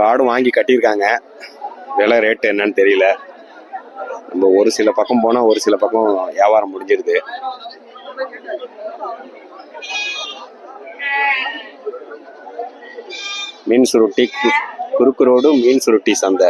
லாடும் வாங்கி கட்டியிருக்காங்க. விலை ரேட்டு என்னன்னு தெரியல. நம்ம ஒரு சில பக்கம் போனால் ஒரு சில பக்கம் வியாபாரம் முடிஞ்சிருது. மீன் சுருட்டி குறுக்கு ரோடு மீன் சுருட்டி சந்தை.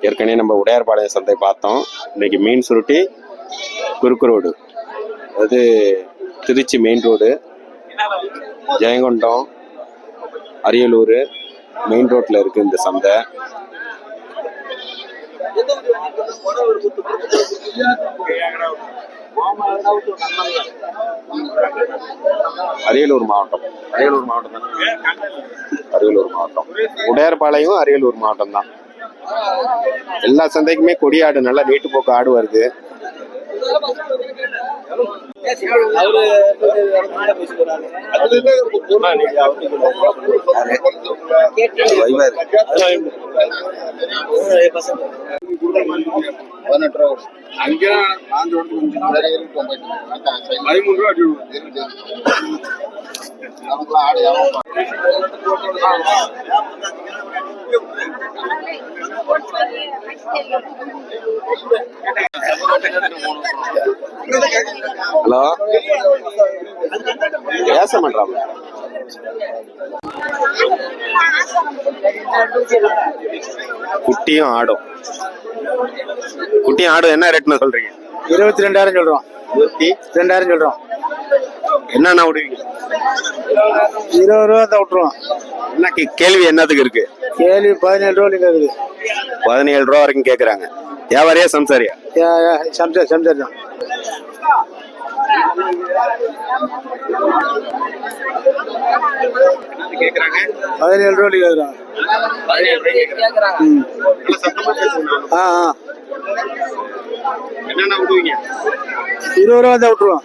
ஏற்கனவே நம்ம உடையார்பாளையம் சந்தை பார்த்தோம். இன்னைக்கு மீன் சுருட்டி குறுக்கு ரோடு அது Tiruchi main road Jayankondam Ariyalur main ரோட்ல இருக்கு இந்த சந்தை. அரியலூர் மாவட்டம். அரியலூர் மாவட்டம் தான்? அரியலூர் மாவட்டம். உடையார்பாளையம் அரியலூர் மாவட்டம் தான். எல்லா சந்தைக்குமே கொடியாடு நல்லா நீட்டு போக்கு ஆடு வருது. பதினெட்டு ரூபா அங்கே கொஞ்சம் பதிமூணு ரூபா நமக்குலாம் ஆடு வியாபாரம் ஹலோ? பேச மாட்டாங்க குட்டியும் ஆடும். குட்டியும் ஆடும் என்ன ரேட்னு சொல்றீங்க? இருபத்தி ரெண்டாயிரம் சொல்றோம் ரெண்டாயிரம் சொல்றோம். என்னென்ன விடுவீங்க? இருபது ரூபா தான் விட்டுருவோம். என்ன கேள்வி என்னத்துக்கு இருக்கு? கேள்வி பதினேழு ரூபா இருக்குது பதினேழு ரூபா வரைக்கும் கேக்குறாங்க. வியாபாரியா சம்சாரியா? சம்சார் சம்சார் தான் பதினேழு ரூபா கேட்குறாங்க ஆ ஆ. என்னென்ன விடுவீங்க? இருபது ரூபா தான் விட்டுருவோம்.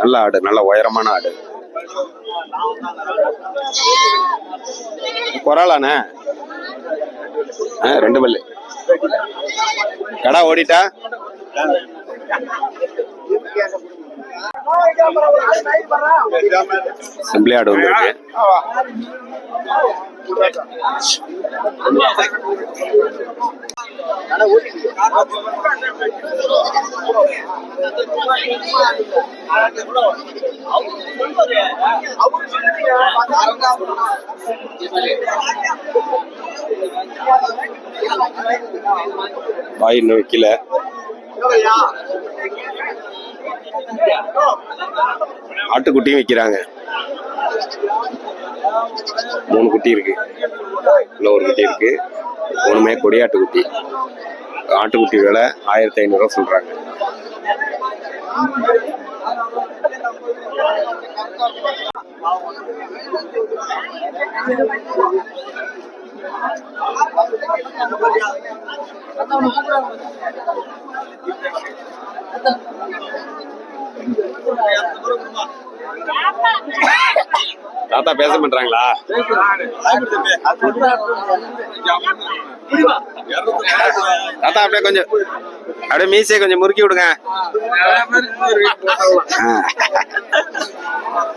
நல்ல ஆடு நல்ல உயரமான ஆடு. குறாலாண்ணே ரெண்டு பல்லு. கடா ஓடிட்டா? சிம்பிளி ஆடு வந்துருக்கு. வாய் இன்னும் வைக்கல. ஆட்டுக்குட்டியும் விற்கிறாங்க மூணு குட்டி இருக்கு. இல்லை ஒரு குட்டி இருக்கு. ஒன்றுமே கொடியாட்டு குட்டி. ஆட்டுக்குட்டி விலை ஆயிரத்தி ஐநூறுரூவா சொல்றாங்க. தாத்தா பேச மாட்டாங்களா? தாத்தா அப்படியே கொஞ்சம் அப்படியே மீசையை கொஞ்சம் முறுக்கி விடுங்க.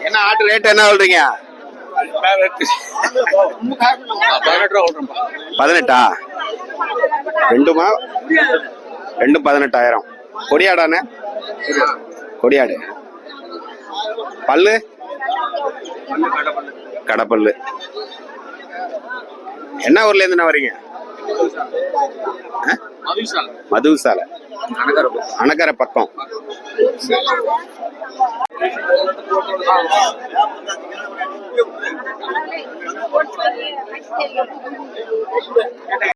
என்ன ஆட்டு ரேட் என்ன சொல்றீங்க? பதினெட்டா ரெண்டுமா? ரெண்டும் பதினெட்டாயிரம். கொடியாடானே கொடியாடு. பல்லு? கடப்பல்லு. என்ன ஊர்ல இருந்து வரீங்க ஆ? மதுசாலை. அணக்கரை பக்கம்.